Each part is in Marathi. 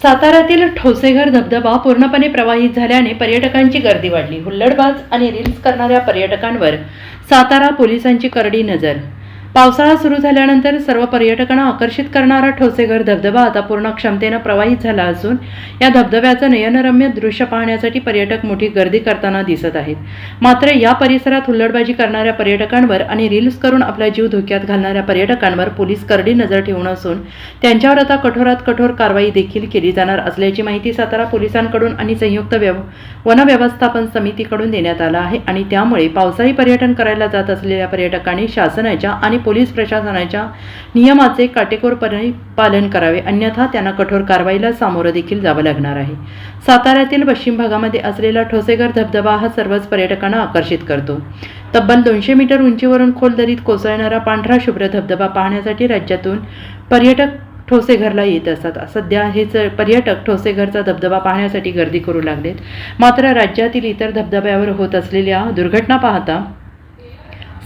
साताऱ्यातील ठोसेघर धबधबा पूर्णपणे प्रवाहित झाल्याने पर्यटकांची गर्दी वाढली. हुल्लडबाज आणि रील्स करणाऱ्या पर्यटकांवर सातारा पोलिसांची करडी नजर पावसाळा सुरू झाल्यानंतर सर्व पर्यटकांना आकर्षित करणारा ठोसेघर धबधबा आता पूर्ण क्षमतेनं प्रवाहित झाला असून या धबधब्याचं नयनरम्य दृश्य पाहण्यासाठी पर्यटक मोठी गर्दी करताना दिसत आहेत. मात्र या परिसरात हुल्लडबाजी करणाऱ्या पर्यटकांवर आणि रील्स करून आपला जीव धोक्यात घालणाऱ्या पर्यटकांवर पोलीस करडी नजर ठेवून असून त्यांच्यावर आता कठोरात कठोर कारवाई देखील केली जाणार असल्याची माहिती सातारा पोलिसांकडून आणि संयुक्त व्यव वन व्यवस्थापन समितीकडून देण्यात आला आहे आणि त्यामुळे पावसाळी पर्यटन करायला जात असलेल्या पर्यटकांनी शासनाच्या आणि पोलीस प्रशासनाच्या नियमाचे काटेकोरपणे पालन करावे. अन्यथा त्यांना कठोर कारवाईला सामोरं देखील जावं लागणार आहे. साताऱ्यातील पश्चिम भागामध्ये असलेला ठोसेघर धबधबा हा सर्वच पर्यटकांना आकर्षित करतो. तब्बल दोनशे मीटर उंचीवरून खोल दरीत कोसळणारा पांढरा शुभ्र धबधबा पाहण्यासाठी राज्यातून पर्यटक ठोसेघरला येत असतात. सध्या हेच पर्यटक ठोसेघरचा धबधबा पाहण्यासाठी गर्दी करू लागलेत. मात्र राज्यातील इतर धबधब्यावर होत असलेल्या दुर्घटना पाहता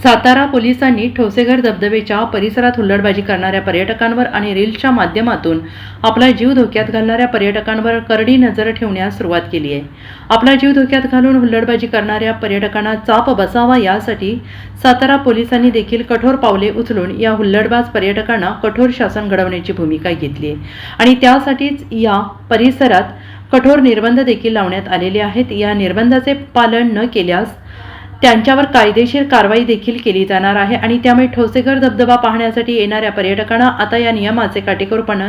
सातारा पोलिसांनी ठोसेघर धबधबेच्या परिसरात हुल्लडबाजी करणाऱ्या पर्यटकांवर आणि रील्सच्या माध्यमातून आपला जीव धोक्यात घालणाऱ्या पर्यटकांवर करडी नजर ठेवण्यास सुरुवात केली आहे. आपला जीव धोक्यात घालून हुल्लडबाजी करणाऱ्या पर्यटकांना चाप बसावा यासाठी सातारा पोलिसांनी देखील कठोर पावले उचलून या हुल्लडबाज पर्यटकांना कठोर शासन घडवण्याची भूमिका घेतली आहे. आणि त्यासाठीच या परिसरात कठोर निर्बंध देखील लावण्यात आलेले आहेत. या निर्बंधाचे पालन न केल्यास त्यांच्यावर कायदेशीर कारवाई देखील केली जाणार आहे आणि त्यामुळे ठोसेघर धबधबा पाहण्यासाठी येणाऱ्या पर्यटकांना आता या नियमाचे काटेकोरपणे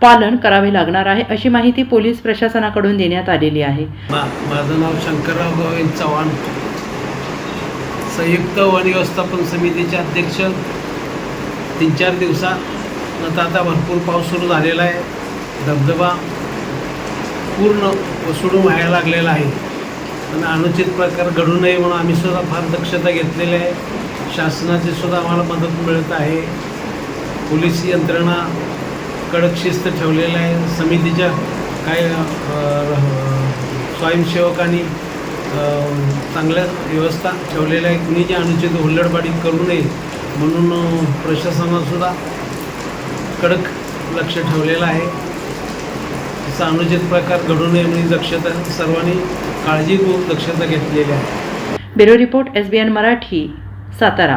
पालन करावे लागणार आहे अशी माहिती पोलीस प्रशासनाकडून देण्यात आलेली आहे. माझं नाव शंकरराव गोविंद चव्हाण. संयुक्त वन व्यवस्थापन समितीचे अध्यक्ष. तीन चार दिवसात आता भरपूर पाऊस सुरू झालेला आहे. धबधबा पूर्ण वसुडून व्हायला लागलेला आहे. आणि अनुचित प्रकार घडू नये म्हणून आम्ही सुद्धा फार दक्षता घेतलेली आहे. शासनाची सुद्धा आम्हाला मदत मिळत आहे. पोलीस यंत्रणा कडक शिस्त ठेवलेलं आहे. समितीच्या काही स्वयंसेवकांनी चांगल्या व्यवस्था ठेवलेल्या आहे कुणी जे अनुचित हुल्लडबाडी करू नये म्हणून प्रशासनासुद्धा कडक लक्ष ठेवलेलं आहे. असा अनुचित प्रकार घडू नये म्हणून दक्षता सर्वांनी काळजीपूर्वक दक्षता घेतलेली आहे. Bureau report S B N Marathi Satara.